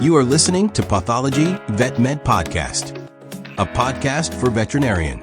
You are listening to Pathology Vet Med Podcast, a podcast for veterinarian.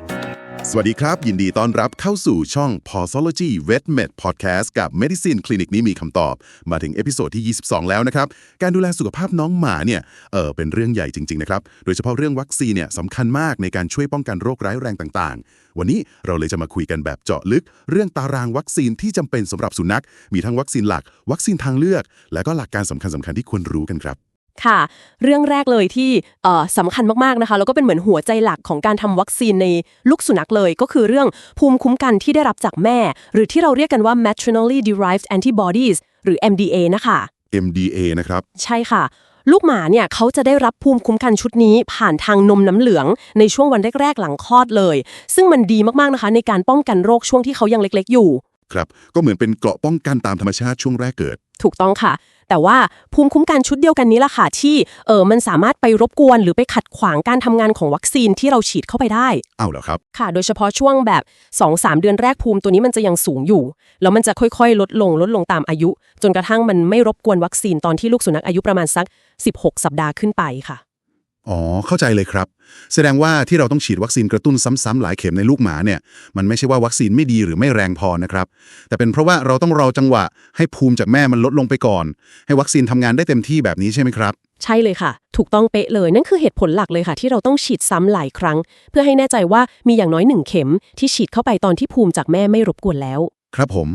สวัสดีครับ ยินดีต้อนรับเข้าสู่ช่อง Pathology Vet Med Podcast กับ Medicine Clinic นี้มีคำตอบ มาถึงเอพิโซดที่ 22 แล้วนะครับ การดูแลสุขภาพน้องหมาเนี่ยเออเป็นเรื่องใหญ่จริง ๆ นะครับ โดยเฉพาะเรื่องวัคซีนเนี่ยสำคัญมากในการช่วยป้องกันโรคร้ายแรงต่างๆ วันนี้เราเลยจะมาคุยกันแบบเจาะลึก เรื่องตารางวัคซีนที่จำเป็นสำหรับสุนัข มีทั้งวัคซีนหลัก วัคซีนทางเลือก และก็หลักการสำคัญๆที่ควรรู้กันครับ ค่ะ เรื่องแรกเลยที่เอ่อสำคัญมากๆนะคะแล้วก็เป็นเหมือนหัวใจหลักของการทำวัคซีนในลูกสุนัขเลย ก็คือเรื่องภูมิคุ้มกันที่ได้รับจากแม่ หรือที่เราเรียกกันว่า maternally derived antibodies หรือ MDA นะคะ MDA นะครับ ใช่ค่ะ ลูกหมาเนี่ยเขาจะได้รับภูมิคุ้มกันชุดนี้ผ่านทางนมน้ำเหลือง ในช่วงวันแรกๆ หลังคลอดเลย ซึ่งมันดีมากๆนะคะในการป้องกันโรคช่วงที่เขายังเล็กๆอยู่ ครับ ก็เหมือนเป็นเกราะป้องกันตามธรรมชาติช่วงแรกเกิด ถูกต้องค่ะ แต่ว่าภูมิคุ้มกันชุดเดียวกันนี้ล่ะค่ะที่เออมันสามารถไปรบกวนหรือไปขัดขวางการทำงานของวัคซีนที่เราฉีดเข้าไปได้เอาเหรอครับค่ะ โดยเฉพาะช่วงแบบ 2-3 เดือนแรกภูมิตัวนี้มันจะยังสูงอยู่ แล้วมันจะค่อยๆ ลดลงลดลงตามอายุ จนกระทั่งมันไม่รบกวนวัคซีนตอนที่ลูกสุนัขอายุประมาณสัก 16 สัปดาห์ขึ้นไปค่ะ อ๋อ เข้าใจเลยครับ แสดงว่าที่เราต้องฉีดวัคซีนกระตุ้นซ้ำๆหลายเข็มในลูกหมาเนี่ย มันไม่ใช่ว่าวัคซีนไม่ดีหรือไม่แรงพอนะครับ แต่เป็นเพราะว่าเราต้องรอจังหวะ ให้ภูมิจากแม่มันลดลงไปก่อน ให้วัคซีนทำงานได้เต็มที่แบบนี้ใช่ไหมครับ ใช่เลยค่ะ ถูกต้องเป๊ะเลยนั่นคือเหตุผลหลักเลยค่ะ ที่เราต้องฉีดซ้ำหลายครั้ง เพื่อให้แน่ใจว่ามีอย่างน้อยหนึ่งเข็มที่ฉีดเข้าไปตอนที่ภูมิจากแม่ไม่รบกวนแล้ว ครับผม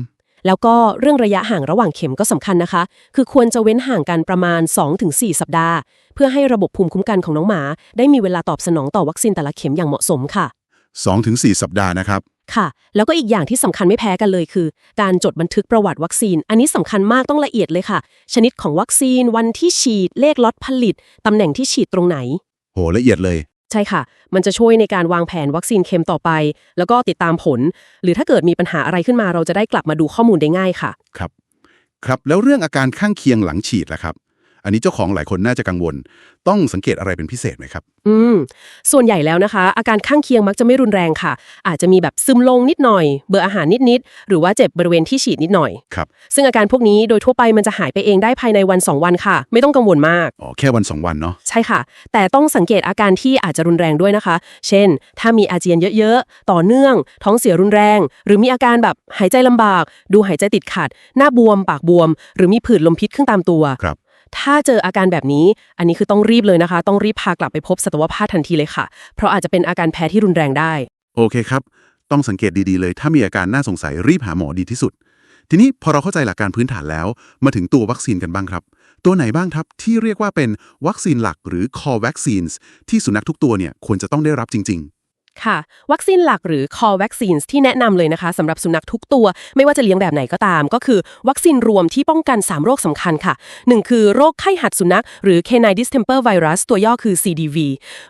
แล้วก็เรื่องระยะห่างระหว่างเข็มก็สำคัญนะคะ คือควรจะเว้นห่างกันประมาณ 2-4 สัปดาห์ เพื่อให้ระบบภูมิคุ้มกันของน้องหมา ได้มีเวลาตอบสนองต่อวัคซีนแต่ละเข็มอย่างเหมาะสมค่ะ 2-4 สัปดาห์นะครับค่ะ แล้วก็อีกอย่างที่สำคัญไม่แพ้กันเลยคือ การจดบันทึกประวัติวัคซีน อันนี้สำคัญมากต้องละเอียดเลยค่ะ ชนิดของวัคซีน วันที่ฉีด เลขล็อตผลิตตำแหน่งที่ฉีดตรงไหน โหละเอียดเลย ใช่ค่ะ มันจะช่วยในการวางแผนวัคซีนเข็มต่อไป แล้วก็ติดตามผล หรือถ้าเกิดมีปัญหาอะไรขึ้นมาเราจะได้กลับมาดูข้อมูลได้ง่ายค่ะ ครับ ครับ แล้วเรื่องอาการข้างเคียงหลังฉีดล่ะครับ อันนี้เจ้าของหลายคนน่าจะกังวล ต้องสังเกตอะไรเป็นพิเศษไหมครับ อืม ส่วนใหญ่แล้วนะคะ อาการข้างเคียงมักจะไม่รุนแรงค่ะ อาจจะมีแบบซึมลงนิดหน่อย เบื่ออาหารนิดๆหรือว่าเจ็บบริเวณที่ฉีดนิดหน่อยครับซึ่งอาการพวกนี้โดยทั่วไปมันจะหายไปเองได้ภายในวัน 2 วันค่ะ ไม่ต้องกังวลมากอ๋อแค่วันสองวันเนาะใช่ค่ะ แต่ต้องสังเกตอาการที่อาจจะรุนแรงด้วยนะคะ เช่น ถ้ามีอาเจียนเยอะๆต่อเนื่อง ท้องเสียรุนแรง หรือมีอาการแบบหายใจลำบาก ดูหายใจติดขัด หน้าบวม ปากบวม หรือมีผื่นลมพิษขึ้นตามตัว ครับ ถ้าเจออาการแบบนี้ อันนี้คือต้องรีบเลยนะคะ ต้องรีบพากลับไปพบสัตวแพทย์ทันทีเลยค่ะ เพราะอาจจะเป็นอาการแพ้ที่รุนแรงได้ โอเคครับ ต้องสังเกตดีๆเลย ถ้ามีอาการน่าสงสัยรีบหาหมอดีที่สุด ทีนี้พอเราเข้าใจหลักการพื้นฐานแล้ว มาถึงตัววัคซีนกันบ้างครับ ตัวไหนบ้างครับที่เรียกว่าเป็นวัคซีนหลักหรือ core vaccines ที่สุนัขทุกตัวเนี่ยควรจะต้องได้รับจริง ๆ ค่ะ วัคซีนหลักหรือ core vaccines ที่แนะนำเลยนะคะสำหรับสุนัขทุกตัว ไม่ว่าจะเลี้ยงแบบไหนก็ตาม ก็คือ วัคซีนรวมที่ป้องกัน 3 โรคสำคัญค่ะ 1 คือโรคไข้หัดสุนัข หรือ canine distemper virus ตัวย่อคือ CDV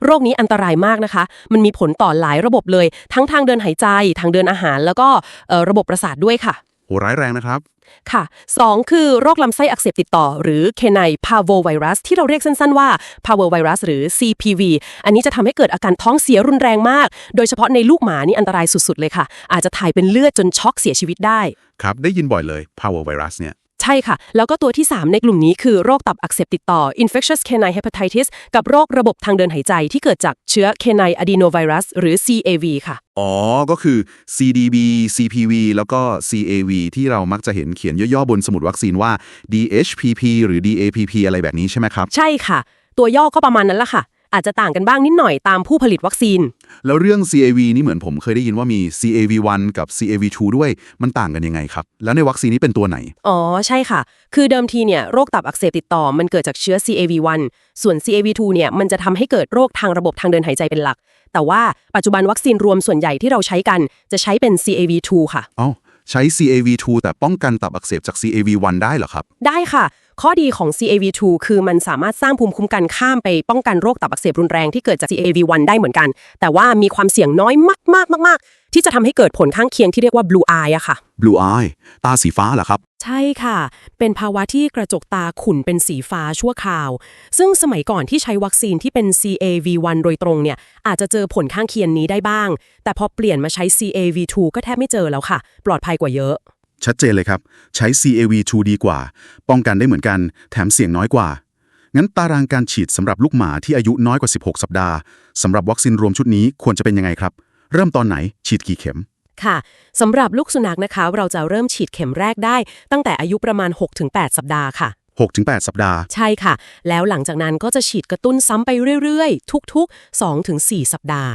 โรคนี้อันตรายมากนะคะ มันมีผลต่อหลายระบบเลย ทั้งทางเดินหายใจ ทางเดินอาหาร แล้วก็ระบบประสาทด้วยค่ะโหร้ายแรงนะครับ ค่ะ 2 คือโรคลำไส้อักเสบติดต่อ หรือ canine parvovirus ที่เราเรียกสั้นๆว่า parvovirus หรือ CPV อันนี้จะทำให้เกิดอาการท้องเสียรุนแรงมาก โดยเฉพาะในลูกหมานี่อันตรายสุดๆเลยค่ะ อาจจะถ่ายเป็นเลือดจนช็อกเสียชีวิตได้ ครับ ได้ยินบ่อยเลย power virus เนี่ย ใช่ค่ะ แล้วก็ตัวที่ 3 ในกลุ่มนี้คือโรคตับอักเสบติดต่อ infectious canine hepatitis กับโรคระบบทางเดินหายใจที่เกิดจากเชื้อ canine adenovirus หรือ CAV ค่ะ อ๋อ ก็คือ CDB CPV แล้วก็ CAV ที่เรามักจะเห็นเขียนย่อๆ บนสมุดวัคซีนว่า DHPP หรือ DAPP อะไรแบบนี้ใช่ไหมครับ ใช่ค่ะ ตัวย่อก็ประมาณนั้นละค่ะ อาจจะต่างกันบ้างนิดหน่อยตามผู้ผลิตวัคซีน แล้วเรื่อง CAV นี่เหมือนผมเคยได้ยินว่ามี CAV1 กับ CAV2 ด้วยมันต่างกันยังไงครับ แล้วในวัคซีนนี้เป็นตัวไหน อ๋อ ใช่ค่ะ คือเดิมทีเนี่ยโรคตับอักเสบติดต่อมันเกิดจากเชื้อ CAV1 ส่วน CAV2 เนี่ยมันจะทำให้เกิดโรคทางระบบทางเดินหายใจเป็นหลัก แต่ว่าปัจจุบันวัคซีนรวมส่วนใหญ่ที่เราใช้กันจะใช้เป็น CAV2 ค่ะเอ้า ใช้ CAV2 แต่ป้องกันตับอักเสบจาก CAV1 ได้เหรอครับ ได้ค่ะ ข้อดีของ CAV2 คือมันสามารถสร้างภูมิคุ้มกันข้ามไปป้องกันโรคตับอักเสบรุนแรงที่เกิดจาก CAV1 ได้เหมือนกัน แต่ว่ามีความเสี่ยงน้อยมากๆมากๆ ที่จะทำให้เกิดผลข้างเคียงที่เรียกว่า blue eye อะค่ะ Blue Eye ตาสีฟ้าเหรอครับ ใช่ค่ะ เป็นภาวะที่กระจกตาขุ่นเป็นสีฟ้าชั่วคราว ซึ่งสมัยก่อนที่ใช้วัคซีนที่เป็น CAV1 โดยตรงเนี่ย อาจจะเจอผลข้างเคียงนี้ได้บ้าง แต่พอเปลี่ยนมาใช้ CAV2 ก็แทบไม่เจอแล้วค่ะ ปลอดภัยกว่าเยอะ ชัดเจนเลยครับ ใช้ CAV2 ดีกว่า ป้องกันได้เหมือนกัน แถมเสี่ยงน้อยกว่า งั้นตารางการฉีดสำหรับลูกหมาที่อายุน้อยกว่า 16 สัปดาห์สำหรับวัคซีนรวมชุดนี้ควรจะเป็นยังไงครับ เริ่มตอนไหนฉีดกี่เข็ม ค่ะสำหรับลูกสุนัขนะคะ เราจะเริ่มฉีดเข็มแรกได้ ตั้งแต่อายุประมาณ 6-8 สัปดาห์ค่ะ 6-8 สัปดาห์ ใช่ค่ะ แล้วหลังจากนั้นก็จะฉีดกระตุ้นซ้ำไปเรื่อยๆ ทุกๆ 2-4 สัปดาห์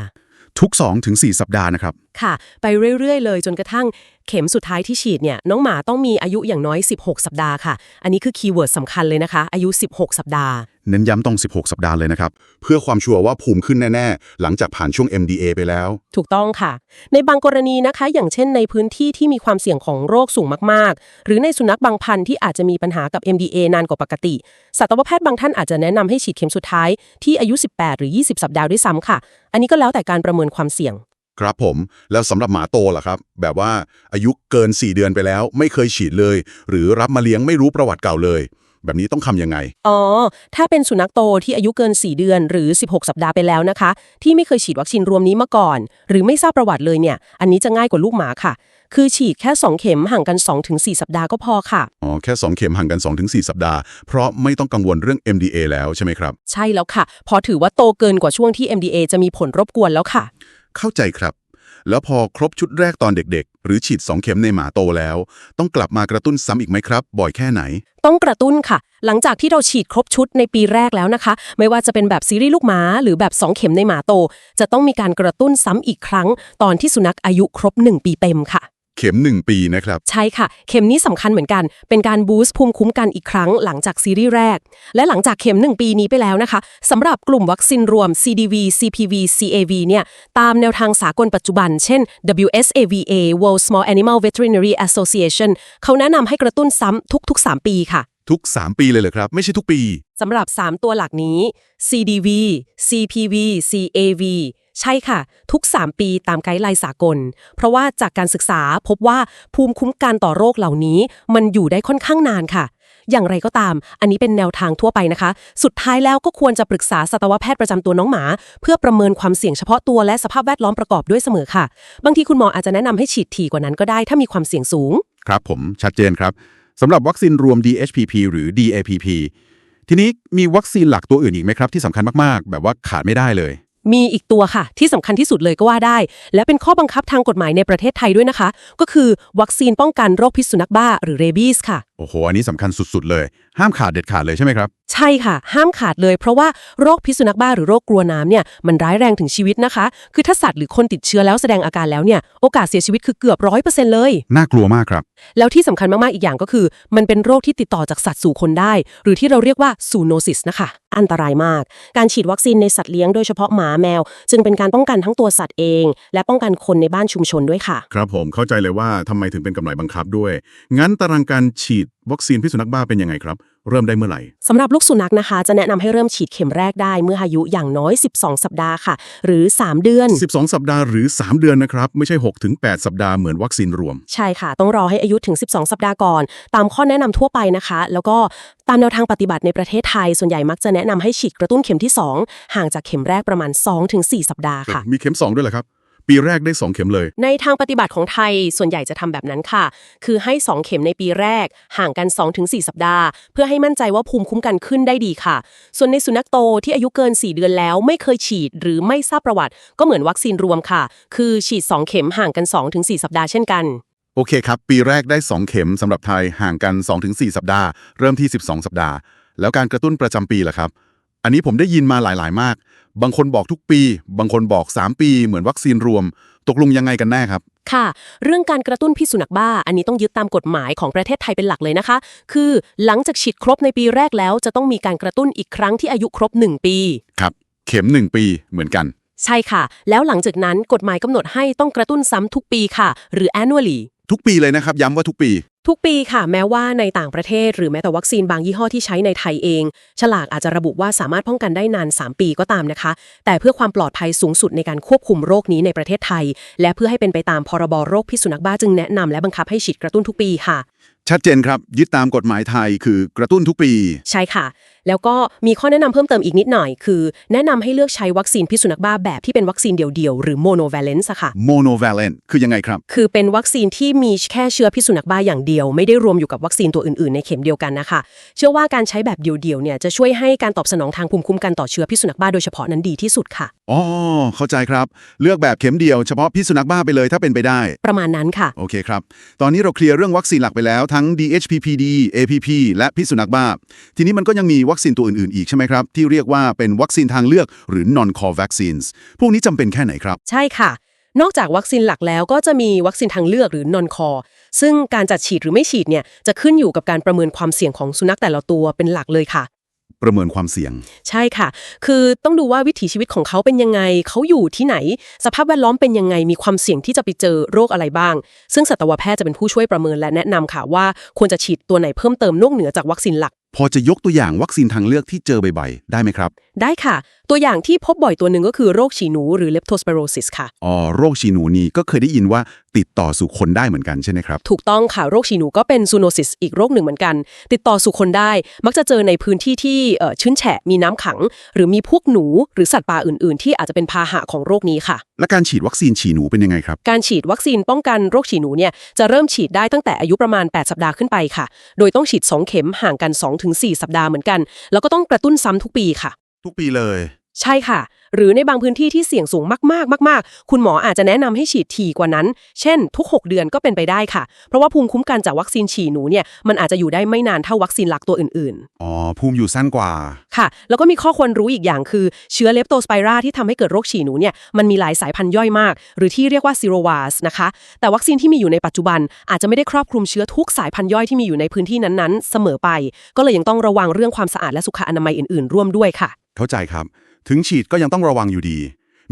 ทุก 2-4 สัปดาห์นะครับ ค่ะ ไปเรื่อยๆ เลยจนกระทั่งเข็มสุดท้ายที่ฉีดเนี่ยน้องหมาต้องมีอายุอย่างน้อย 16 สัปดาห์ค่ะ อันนี้คือคีย์เวิร์ดสำคัญเลยนะคะ อายุ 16 สัปดาห์ เน้นย้ำตรง 16 สัปดาห์เลยนะครับ เพื่อความชัวร์ว่าภูมิขึ้นแน่ ๆ หลังจากผ่านช่วง MDA ไปแล้ว ถูกต้องค่ะ ในบางกรณีนะคะ อย่างเช่นในพื้นที่ที่มีความเสี่ยงของโรคสูงมากๆ หรือในสุนัขบางพันธุ์ที่อาจจะมีปัญหากับ MDA นานกว่าปกติสัตวแพทย์บางท่านอาจจะแนะนำให้ฉีดเข็มสุดท้ายที่อายุ 18 หรือ 20 สัปดาห์ด้วยซ้ำค่ะ อันนี้ก็แล้วแต่การประเมินความเสี่ยง ครับผม แล้วสำหรับหมาโตล่ะครับ แบบว่าอายุเกิน 4 เดือนไปแล้ว ไม่เคยฉีดเลย หรือรับมาเลี้ยงไม่รู้ประวัติเก่าเลย แบบนี้ต้องทำยังไง อ๋อ ถ้าเป็นสุนัขโตที่อายุเกิน 4 เดือนหรือ 16 สัปดาห์ไปแล้วนะคะ ที่ไม่เคยฉีดวัคซีนรวมนี้มาก่อน หรือไม่ทราบประวัติเลยเนี่ย อันนี้จะง่ายกว่าลูกหมาค่ะ คือฉีดแค่ 2 เข็มห่างกัน 2-4 สัปดาห์ก็พอค่ะ อ๋อ แค่ 2 เข็มห่างกัน 2-4 สัปดาห์ เพราะไม่ต้องกังวลเรื่อง MDA แล้วใช่ไหมครับ ใช่แล้วค่ะ พอถือว่าโตเกินกว่าช่วงที่ MDA จะมีผลรบกวนแล้วค่ะ เข้าใจครับ แล้วพอครบชุดแรกตอนเด็กๆ หรือฉีด 2 เข็มในหมาโตแล้ว ต้องกลับมากระตุ้นซ้ำอีกไหมครับ บ่อยแค่ไหน ต้องกระตุ้นค่ะ หลังจากที่เราฉีดครบชุดในปีแรกแล้วนะคะ ไม่ว่าจะเป็นแบบซีรีส์ลูกหมาหรือแบบ 2 เข็มในหมาโต จะต้องมีการกระตุ้นซ้ำอีกครั้ง ตอนที่สุนัขอายุครบ 1 ปีเต็มค่ะ ข็ม 1 ปีนะครับ ใช่ค่ะ เข็มนี้สำคัญเหมือนกัน เป็นการบูสต์ภูมิคุ้มกันอีกครั้งหลังจากซีรีส์แรก และหลังจากเข็ม 1 ปีนี้ไปแล้วนะคะสำหรับกลุ่มวัคซีนรวม CDV CPV CAV เนี่ยตามแนวทางสากลปัจจุบัน เช่น WSAVA World Small Animal Veterinary Association เขาแนะนำให้กระตุ้นซ้ำทุก ๆ 3 ปีค่ะ ทุก 3 ปีเลยเหรอครับ ไม่ใช่ทุกปีสำหรับ 3 ตัวหลักนี้ CDV CPV CAV ใช่ค่ะ ทุก 3 ปีตามไกด์ไลน์สากล เพราะว่าจากการศึกษาพบว่าภูมิคุ้มกันต่อโรคเหล่านี้ มันอยู่ได้ค่อนข้างนานค่ะ อย่างไรก็ตาม อันนี้เป็นแนวทางทั่วไปนะคะ สุดท้ายแล้วก็ควรจะปรึกษาสัตวแพทย์ประจำตัวน้องหมา เพื่อประเมินความเสี่ยงเฉพาะตัวและสภาพแวดล้อมประกอบด้วยเสมอค่ะ บางทีคุณหมออาจจะแนะนำให้ฉีดถี่กว่านั้นก็ได้ถ้ามีความเสี่ยงสูง ครับผมชัดเจนครับสำหรับวัคซีนรวม DHPP หรือ DAPP ทีนี้มีวัคซีนหลักตัวอื่นอีกไหมครับที่สำคัญมากๆ แบบว่าขาดไม่ได้เลย มีอีกตัวค่ะ ที่สำคัญที่สุดเลยก็ว่าได้ และเป็นข้อบังคับทางกฎหมายในประเทศไทยด้วยนะคะ ก็คือวัคซีนป้องกันโรคพิษสุนัขบ้าหรือเรบีสค่ะโอ้โห อันนี้สำคัญสุด ๆ เลย ห้ามขาดเด็ดขาดเลยใช่ไหมครับ ใช่ค่ะ ห้ามขาดเลย เพราะว่าโรคพิษสุนัขบ้าหรือโรคกลัวน้ำเนี่ย มันร้ายแรงถึงชีวิตนะคะ คือถ้าสัตว์หรือคนติดเชื้อแล้วแสดงอาการแล้วเนี่ย โอกาสเสียชีวิตคือเกือบร้อยเปอร์เซ็นต์เลย น่ากลัวมากครับ แล้วที่สำคัญมาก ๆ อีกอย่างก็คือ มันเป็นโรคที่ติดต่อจากสัตว์สู่คนได้ หรือที่เราเรียกว่าซูโนซิสนะคะ อันตรายมาก การฉีดวัคซีนในสัตว์เลี้ยงโดยเฉพาะหมาแมว จึงเป็นการป้องกันทั้งตัวสัตว์เอง และป้องกันคนในบ้านชุมชนด้วยค่ะ ครับผมเข้าใจเลยว่าทำไมถึงเป็นกำไรบังคับด้วย งั้นตารางการฉีดวัคซีนพิษสุนัขบ้าเป็นยังไงครับ เริ่มได้เมื่อไหร่สำหรับลูกสุนัขนะคะ จะแนะนำให้เริ่มฉีดเข็มแรกได้เมื่ออายุอย่างน้อย 12 สัปดาห์ค่ะ หรือ 3 เดือน 12 สัปดาห์หรือ 3 เดือนนะครับ ไม่ใช่6-8สัปดาห์เหมือนวัคซีนรวม ใช่ค่ะ ต้องรอให้อายุถึง 12 สัปดาห์ก่อน ตามข้อแนะนำทั่วไปนะคะ แล้วก็ตามแนวทางปฏิบัติในประเทศไทย ส่วนใหญ่มักจะแนะนำให้ฉีดกระตุ้นเข็มที่ 2 ห่างจากเข็มแรกประมาณ 2-4 สัปดาห์ค่ะ มีเข็ม 2 ด้วยเหรอครับ ปีแรกได้ 2 เข็มเลย ในทางปฏิบัติของไทยส่วนใหญ่จะทำแบบนั้นค่ะ คือให้ 2 เข็มในปีแรก ห่างกัน 2-4 สัปดาห์ เพื่อให้มั่นใจว่าภูมิคุ้มกันขึ้นได้ดีค่ะ ส่วนในสุนัขโตที่อายุเกิน 4 เดือนแล้ว ไม่เคยฉีดหรือไม่ทราบประวัติ ก็เหมือนวัคซีนรวมค่ะ คือฉีด 2 เข็มห่างกัน 2-4 สัปดาห์เช่นกันโอเคครับ ปีแรกได้ 2 เข็มสำหรับไทยห่างกัน 2-4 สัปดาห์ เริ่มที่ 12 สัปดาห์ แล้วการกระตุ้นประจำปีล่ะครับ อันนี้ผมได้ยินมาหลาย ๆ มาก บางคนบอกทุกปี บางคนบอก 3 ปีเหมือนวัคซีนรวม ตกลงยังไงกันแน่ครับ ค่ะ เรื่องการกระตุ้นพิษสุนัขบ้า อันนี้ต้องยึดตามกฎหมายของประเทศไทยเป็นหลักเลยนะคะ คือหลังจากฉีดครบในปีแรกแล้ว จะต้องมีการกระตุ้นอีกครั้งที่อายุครบ 1 ปี ครับ เข็ม 1 ปีเหมือนกัน ใช่ค่ะ แล้วหลังจากนั้นกฎหมายกำหนดให้ต้องกระตุ้นซ้ำทุกปีค่ะ หรือ annually ทุกปีเลยนะครับ ย้ำว่าทุกปี ทุกปีค่ะ แม้ว่าในต่างประเทศ หรือแม้แต่วัคซีนบางยี่ห้อที่ใช้ในไทยเอง ฉลากอาจจะระบุว่าสามารถป้องกันได้นาน 3 ปีก็ตามนะคะ แต่เพื่อความปลอดภัยสูงสุดในการควบคุมโรคนี้ในประเทศไทย และเพื่อให้เป็นไปตามพรบโรคพิษสุนัขบ้าจึงแนะนำและบังคับให้ฉีดกระตุ้นทุกปีค่ะ ชัดเจนครับ ยึดตามกฎหมายไทยคือกระตุ้นทุกปี ใช่ค่ะ แล้วก็มีข้อแนะนำเพิ่มเติมอีกนิดหน่อย คือ แนะนำให้เลือกใช้วัคซีนพิษสุนัขบ้าแบบที่เป็นวัคซีนเดี่ยวๆ หรือ monovalent อะค่ะ monovalent คือยังไงครับ คือเป็นวัคซีนที่มีแค่เชื้อพิษสุนัขบ้าอย่างเดียว ไม่ได้รวมอยู่กับวัคซีนตัวอื่นๆ ในเข็มเดียวกันนะคะ เชื่อว่าการใช้แบบเดียวๆเนี่ยจะช่วยให้การตอบสนองทางภูมิคุ้มกันต่อเชื้อพิษสุนัขบ้าโดยเฉพาะนั้นดีที่สุดค่ะอ๋อเข้าใจครับ เลือกแบบเข็มเดียวเฉพาะพิษสุนัขบ้าไปเลยถ้าเป็นไปได้ ประมาณนั้นค่ะ โอเคครับ ตอนนี้เราเคลียร์เรื่องวัคซีนหลักไปแล้วทั้ง DHPPD APP และพิษสุนัขบ้า ทีนี้มันก็ยังมีวัคซีนตัวอื่นๆ อีกใช่ไหมครับ ที่เรียกว่าเป็นวัคซีนทางเลือกหรือ non-core vaccines พวกนี้จำเป็นแค่ไหนครับ ใช่ค่ะ นอกจากวัคซีนหลักแล้วก็จะมีวัคซีนทางเลือกหรือ non core ซึ่งการจัดฉีดหรือไม่ฉีดเนี่ยจะขึ้นอยู่กับการประเมินความเสี่ยงของสุนัขแต่ละตัวเป็นหลักเลยค่ะ ประเมินความเสี่ยง ใช่ค่ะ คือต้องดูว่าวิถีชีวิตของเขาเป็นยังไง เขาอยู่ที่ไหน สภาพแวดล้อมเป็นยังไง มีความเสี่ยงที่จะไปเจอโรคอะไรบ้าง ซึ่งสัตวแพทย์จะเป็นผู้ช่วยประเมินและแนะนำค่ะว่าควรจะฉีดตัวไหนเพิ่มเติมนอกเหนือจากวัคซีนหลัก พอจะยกตัวอย่างวัคซีนทางเลือกที่เจอบ่อยๆได้ไหมครับ ได้ค่ะ ตัวอย่างที่พบบ่อยตัวหนึ่งก็คือโรคฉี่หนูหรือ leptospirosis ค่ะ อ๋อ โรคฉี่หนูนี่ก็เคยได้ยินว่า ติดต่อสู่คนได้เหมือนกันใช่ไหมครับ ถูกต้องค่ะ โรคฉี่หนูก็เป็นซูโนซิสอีกโรคหนึ่งเหมือนกัน ติดต่อสู่คนได้ มักจะเจอในพื้นที่ที่เอ่อชื้นแฉะมีน้ำขัง หรือมีพวกหนูหรือสัตว์ป่าอื่น ๆ ที่อาจจะเป็นพาหะของโรคนี้ค่ะ และการฉีดวัคซีนฉี่หนูเป็นยังไงครับ การฉีดวัคซีนป้องกันโรคฉี่หนูเนี่ยจะเริ่มฉีดได้ตั้งแต่อายุประมาณ 8 สัปดาห์ขึ้นไปค่ะ โดยต้องฉีด 2 เข็มห่างกัน 2-4 สัปดาห์เหมือนกัน แล้วก็ต้องกระตุ้นซ้ำทุกปีค่ะ ทุกปีเลย ใช่ค่ะ หรือในบางพื้นที่ที่เสี่ยงสูงมากๆ มาก ๆ คุณหมออาจจะแนะนำให้ฉีดถี่กว่านั้น เช่น ทุก 6 เดือนก็เป็นไปได้ค่ะ เพราะว่าภูมิคุ้มกันจากวัคซีนฉี่หนูเนี่ยมันอาจจะอยู่ได้ไม่นานเท่าวัคซีนหลักตัวอื่นอ๋อ ภูมิอยู่สั้นกว่าๆค่ะ แล้วก็มีข้อควรรู้อีกอย่างคือเชื้อเลปโตสไปราที่ทำให้เกิดโรคฉี่หนูเนี่ยมันมีหลายสายพันธุ์ย่อยมาก หรือที่เรียกว่าซีโรวาสนะคะ แต่วัคซีนที่มีอยู่ในปัจจุบัน อาจจะไม่ได้ครอบคลุมเชื้อทุกสายพันธุ์ย่อยที่มีอยู่ในพื้นที่นั้นๆ เสมอไป ก็เลยยังต้องระวังเรื่องความสะอาดและสุขอนามัยอื่น ๆ ร่วมด้วยค่ะ เข้าใจครับ ถึงฉีดก็ยังต้องระวังอยู่ดี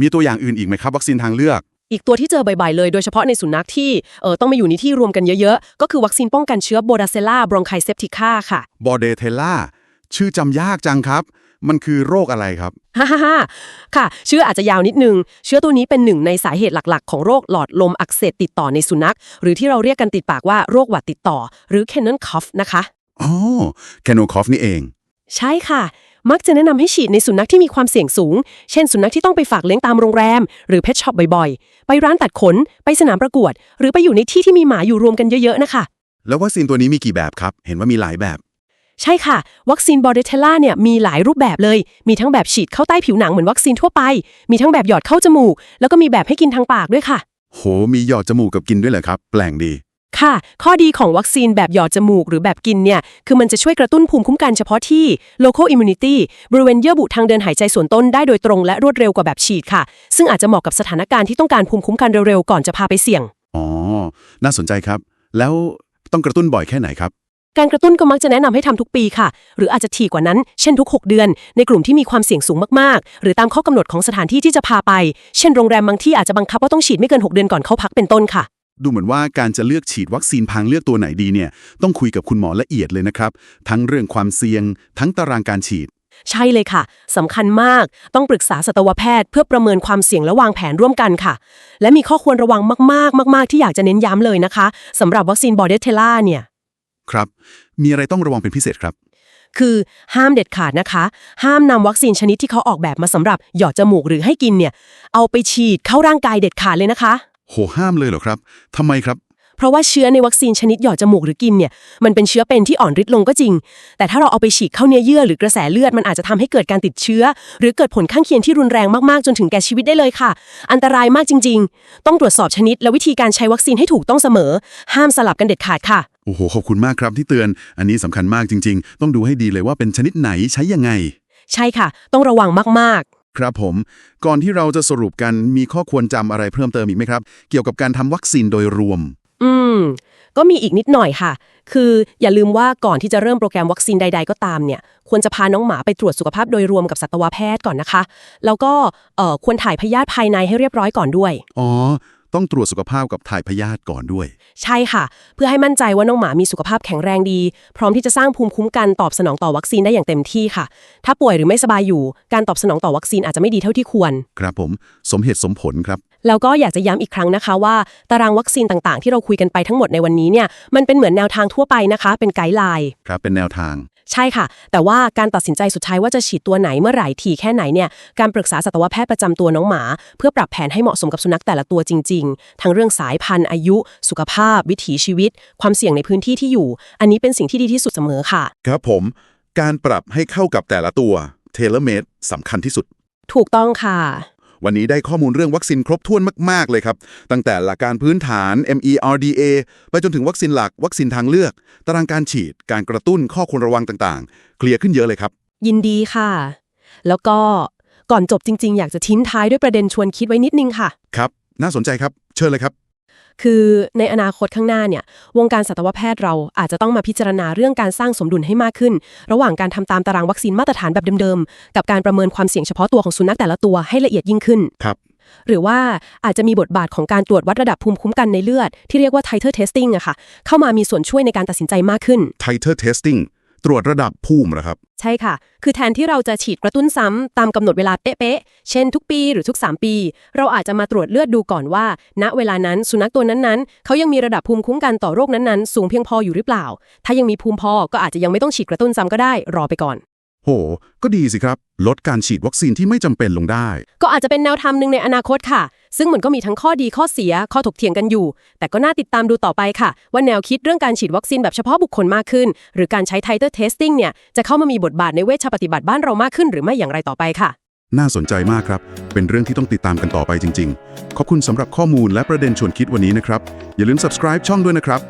มีตัวอย่างอื่นอีกไหมครับ วัคซีนทางเลือก อีกตัวที่เจอบ่อยๆเลยโดยเฉพาะในสุนัขที่เออต้องมาอยู่ในที่รวมกันเยอะๆ ก็คือวัคซีนป้องกันเชื้อโบดาเซล l าบรองไคเซปติคาค่ะ บอเดเทล่าชื่อจำยากจังครับ มันคือโรคอะไรครับ ฮ่าฮ่าฮ่าค่ะ ชื่ออาจจะยาวนิดนึง เชื้อตัวนี้เป็นหนึ่งในสาเหตุหลักๆ ของโรคหลอดลมอักเสบติดต่อในสุนัข หรือที่เราเรียกกันติดปากว่าโรคหวัดติดต่อ หรือ Cannon cough นะคะ อ๋อแคนโนคอฟนี่เอง ใช่ค่ะ มักจะแนะนำให้ฉีดในสุนัขที่มีความเสี่ยงสูง เช่นสุนัขที่ต้องไปฝากเลี้ยงตามโรงแรม หรือเพชช็อปบ่อยๆ ไปร้านตัดขน ไปสนามประกวด หรือไปอยู่ในที่ที่มีหมาอยู่รวมกันเยอะๆนะคะ แล้ววัคซีนตัวนี้มีกี่แบบครับ เห็นว่ามีหลายแบบ ใช่ค่ะ วัคซีนบอเดเทล่าเนี่ยมีหลายรูปแบบเลย มีทั้งแบบฉีดเข้าใต้ผิวหนังเหมือนวัคซีนทั่วไป มีทั้งแบบหยอดเข้าจมูก แล้วก็มีแบบให้กินทางปากด้วยค่ะ โห มีหยอดจมูกกับกินด้วยเหรอครับ แปลงดี ค่ะ ข้อดีของวัคซีนแบบหยอดจมูกหรือแบบกินเนี่ย คือมันจะช่วยกระตุ้นภูมิคุ้มกันเฉพาะที่ local immunity บริเวณเยื่อบุทางเดินหายใจส่วนต้นได้โดยตรงและรวดเร็วกว่าแบบฉีดค่ะ ซึ่งอาจจะเหมาะกับสถานการณ์ที่ต้องการภูมิคุ้มกันเร็วๆ ก่อนจะพาไปเสี่ยง อ๋อ น่าสนใจครับ แล้วต้องกระตุ้นบ่อยแค่ไหนครับ การกระตุ้นก็มักจะแนะนำให้ทำทุกปีค่ะ หรืออาจจะถี่กว่านั้น เช่นทุก 6 เดือน ในกลุ่มที่มีความเสี่ยงสูงมากๆ หรือตามข้อกำหนดของสถานที่ที่จะพาไป เช่นโรงแรมบางที่อาจจะบังคับว่าต้องฉีดไม่เกิน 6 เดือนก่อนเข้าพักเป็นต้นค่ะ ดูเหมือนว่าการจะเลือกฉีดวัคซีนพางเลือกตัวไหนดีเนี่ยต้องคุยกับคุณหมอละเอียดเลยนะครับ ทั้งเรื่องความเสี่ยง ทั้งตารางการฉีด ใช่เลยค่ะสำคัญมากต้องปรึกษาสัตวแพทย์เพื่อประเมินความเสี่ยงและวางแผนร่วมกันค่ะ และมีข้อควรระวังมากๆ มาก ๆ ที่อยากจะเน้นย้ำเลยนะคะสำหรับวัคซีนบอเดเทล่าเนี่ยครับ มีอะไรต้องระวังเป็นพิเศษครับคือห้ามเด็ดขาดนะคะ ห้ามนำวัคซีนชนิดที่เขาออกแบบมาสำหรับหยอดจมูกหรือให้กินเนี่ย เอาไปฉีดเข้าร่างกายเด็ดขาดเลยนะคะ โหห้ามเลยเหรอครับทำไมครับ เพราะว่าเชื้อในวัคซีนชนิดหยอดจมูกหรือกินเนี่ยมันเป็นเชื้อเป็นที่อ่อนฤทธิ์ลงก็จริง แต่ถ้าเราเอาไปฉีดเข้าเนื้อเยื่อหรือกระแสเลือดมันอาจจะทำให้เกิดการติดเชื้อ หรือเกิดผลข้างเคียงที่รุนแรงมากๆจนถึงแก่ชีวิตได้เลยค่ะ อันตรายมากจริง ๆ ต้องตรวจสอบชนิดและวิธีการใช้วัคซีนให้ถูกต้องเสมอ ห้ามสลับกันเด็ดขาดค่ะ โอ้โห ขอบคุณมากครับที่เตือน อันนี้สำคัญมากจริง ๆ ต้องดูให้ดีเลยว่าเป็นชนิดไหนใช้ยังไง ใช่ค่ะ ต้องระวังมากๆ ครับผม ก่อนที่เราจะสรุปกันมีข้อควรจำอะไรเพิ่มเติมอีกไหมครับ เกี่ยวกับการทำวัคซีนโดยรวม อืม ก็มีอีกนิดหน่อยค่ะ คืออย่าลืมว่าก่อนที่จะเริ่มโปรแกรมวัคซีนใด ๆ ก็ตามเนี่ย ควรจะพาน้องหมาไปตรวจสุขภาพโดยรวมกับสัตวแพทย์ก่อนนะคะ แล้วก็เอ่อควรถ่ายพยาธิภายในให้เรียบร้อยก่อนด้วย อ๋อ ต้องตรวจสุขภาพกับถ่ายพยาธิก่อนด้วย ใช่ค่ะ เพื่อให้มั่นใจว่าน้องหมามีสุขภาพแข็งแรงดี พร้อมที่จะสร้างภูมิคุ้มกันตอบสนองต่อวัคซีนได้อย่างเต็มที่ค่ะ ถ้าป่วยหรือไม่สบายอยู่ การตอบสนองต่อวัคซีนอาจจะไม่ดีเท่าที่ควร ครับผมสมเหตุสมผลครับ แล้วก็อยากจะย้ำอีกครั้งนะคะว่า ตารางวัคซีนต่างๆ ที่เราคุยกันไปทั้งหมดในวันนี้เนี่ยมันเป็นเหมือนแนวทางทั่วไปนะคะ เป็นไกด์ไลน์ ครับเป็นแนวทาง ใช่ค่ะ แต่ว่าการตัดสินใจสุดท้ายว่าจะฉีดตัวไหนเมื่อไหร่ถี่แค่ไหนเนี่ย การปรึกษาสัตวแพทย์ประจำตัวน้องหมา เพื่อปรับแผนให้เหมาะสมกับสุนัขแต่ละตัวจริง ๆ ทั้งเรื่องสายพันธุ์อายุ สุขภาพ วิถีชีวิต ความเสี่ยงในพื้นที่ที่อยู่ อันนี้เป็นสิ่งที่ดีที่สุดเสมอค่ะ ครับผม การปรับให้เข้ากับแต่ละตัว tailor made สำคัญที่สุด ถูกต้องค่ะ วันนี้ได้ข้อมูลเรื่องวัคซีนครบถ้วนมากๆเลยครับ ตั้งแต่หลักการพื้นฐาน MERDA ไปจนถึงวัคซีนหลัก วัคซีนทางเลือก ตารางการฉีด การกระตุ้นข้อควรระวังต่างๆ เคลียร์ขึ้นเยอะเลยครับ ยินดีค่ะ แล้วก็ก่อนจบจริง ๆ อยากจะทิ้งท้ายด้วยประเด็นชวนคิดไว้นิดนึงค่ะ ครับ น่าสนใจครับ เชิญเลยครับ คือในอนาคตข้างหน้าเนี่ย วงการสัตวแพทย์เราอาจจะต้องมาพิจารณาเรื่องการสร้างสมดุลให้มากขึ้น ระหว่างการทำตามตารางวัคซีนมาตรฐานแบบเดิมๆ กับการประเมินความเสี่ยงเฉพาะตัวของสุนัขแต่ละตัวให้ละเอียดยิ่งขึ้น ครับ หรือว่าอาจจะมีบทบาทของการตรวจวัดระดับภูมิคุ้มกันในเลือด ที่เรียกว่า titer testing อะค่ะ เข้ามามีส่วนช่วยในการตัดสินใจมากขึ้น titer testing ตรวจระดับภูมิเหรอครับ ใช่ค่ะ คือแทนที่เราจะฉีดกระตุ้นซ้ำตามกำหนดเวลาเป๊ะๆ เช่นทุกปีหรือทุก 3 ปี เราอาจจะมาตรวจเลือดดูก่อนว่า ณเวลานั้นสุนัขตัวนั้นๆ เขายังมีระดับภูมิคุ้มกันต่อโรคนั้นๆ สูงเพียงพออยู่หรือเปล่า ถ้ายังมีภูมิพอก็อาจจะยังไม่ต้องฉีดกระตุ้นซ้ำก็ได้ รอไปก่อน โห ก็ดีสิครับ ลดการฉีดวัคซีนที่ไม่จำเป็นลงได้ ก็อาจจะเป็นแนวทางหนึ่งในอนาคตค่ะ ซึ่งมันก็มีทั้งข้อดีข้อเสีย ข้อถกเถียงกันอยู่ แต่ก็น่าติดตามดูต่อไปค่ะ ว่าแนวคิดเรื่องการฉีดวัคซีนแบบเฉพาะบุคคลมากขึ้น หรือการใช้ titer testing เนี่ย จะเข้ามามีบทบาทในเวชปฏิบัติบ้านเรามากขึ้นหรือไม่อย่างไรต่อไปค่ะ น่าสนใจมากครับ เป็นเรื่องที่ต้องติดตามกันต่อไปจริง ๆ ขอบคุณสำหรับข้อมูลและประเด็นชวนคิดวันนี้นะครับ อย่าลืม subscribe ช่องด้วยนะครับ